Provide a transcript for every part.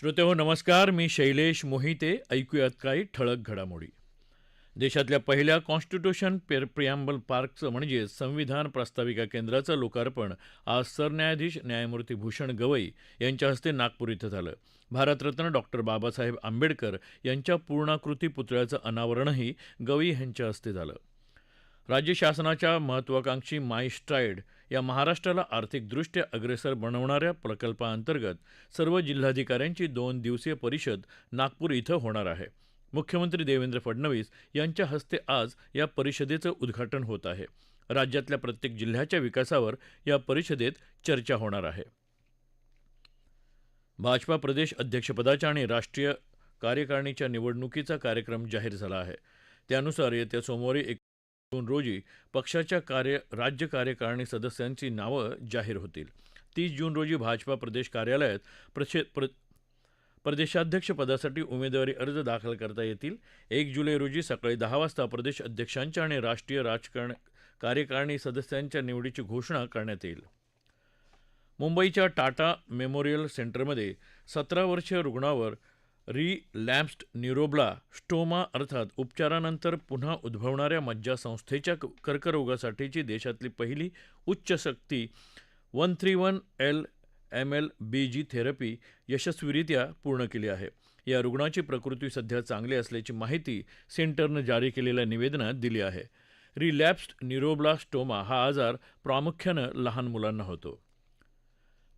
श्रोतेहो नमस्कार. मी शैलेश मोहिते. ऐकूयात काही ठळक घडामोडी. देशातल्या पहिल्या कॉन्स्टिट्यूशन पेर प्रियांबल पार्कचं म्हणजे संविधान प्रास्ताविका केंद्राचं लोकार्पण आज सरन्यायाधीश न्यायमूर्ती भूषण गवई यांच्या हस्ते नागपूर इथं झालं. भारतरत्न डॉक्टर बाबासाहेब आंबेडकर यांच्या पूर्णाकृती पुतळ्याचं अनावरणही गवई यांच्या हस्ते झालं. राज्य शासनाच्या महत्वाकांक्षी माय स्ट्राईड या महाराष्ट्राला आर्थिकदृष्ट्या अग्रेसर बनवणाऱ्या प्रकल्पाअंतर्गत सर्व जिल्हाधिकाऱ्यांची दोन दिवसीय परिषद नागपूर इथं होणार आहे. मुख्यमंत्री देवेंद्र फडणवीस यांच्या हस्ते आज या परिषदेचं उद्घाटन होत आहे. राज्यातल्या प्रत्येक जिल्ह्याच्या विकासावर या परिषदेत चर्चा होणार आहे. भाजपा प्रदेश अध्यक्षपदाच्या आणि राष्ट्रीय कार्यकारिणीच्या निवडणुकीचा कार्यक्रम जाहीर झाला आहे. त्यानुसार येत्या सोमवारी एक जून रोजी पक्षाच्या कार्य राज्य कार्यकारिणी सदस्यांची नावं जाहीर होतील. तीस जून रोजी भाजपा प्रदेश कार्यालयात प्रशे प्र उमेदवारी अर्ज दाखल करता येतील. एक जुलै रोजी सकाळी दहा वाजता प्रदेश अध्यक्षांच्या आणि राष्ट्रीय राजकारण कार्यकारिणी सदस्यांच्या निवडीची घोषणा करण्यात येईल. मुंबईच्या टाटा मेमोरियल सेंटरमध्ये सतरा वर्षीय रुग्णावर री न्यूरोब्ला स्टोमा अर्थात उपचारानंतर पुन्हा उद्भवणाऱ्या मज्जासंस्थेच्या कर्करोगासाठीची देशातली पहिली उच्च शक्ती one three one L M L B G therapy यशस्वीरित्या पूर्ण केली आहे. या रुग्णाची प्रकृती सध्या चांगली असल्याची माहिती सेंटरनं जारी केलेल्या निवेदनात दिली आहे. रिलॅप्स्ड न्यूरोब्लास्टोमा हा आजार प्रामुख्यानं लहान मुलांना होतो.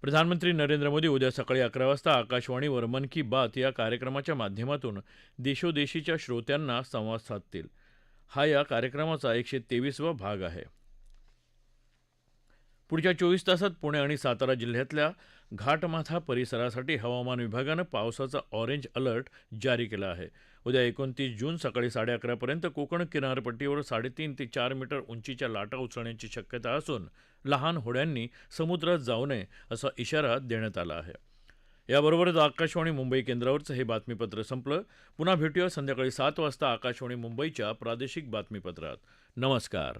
प्रधानमंत्री नरेंद्र मोदी उद्या सकाळी अकरा वाजता आकाशवाणीवर मन की बात या कार्यक्रमाच्या माध्यमातून देशोदेशीच्या श्रोत्यांना संवाद साधतील. हा या कार्यक्रमाचा एकशे तेवीसवा भाग आहे. पुढच्या चोवीस तासात पुणे आणि सातारा जिल्ह्यातल्या घाटमाथा परिसरासाठी हवामान विभागानं पावसाचा ऑरेंज अलर्ट जारी केला आहे. उद्या एकोणतीस जून सकाळी साडे अकरापर्यंत कोकण किनारपट्टीवर साडेतीन ते चार मीटर उंचीच्या लाटा उसळण्याची शक्यता असून लहान होड्यांनी समुद्रात जाऊ नये असा इशारा देण्यात आला आहे. याबरोबरच आकाशवाणी मुंबई केंद्रावरचं हे बातमीपत्र संपलं. पुन्हा भेटूया संध्याकाळी सात वाजता आकाशवाणी मुंबईच्या प्रादेशिक बातमीपत्रात. नमस्कार.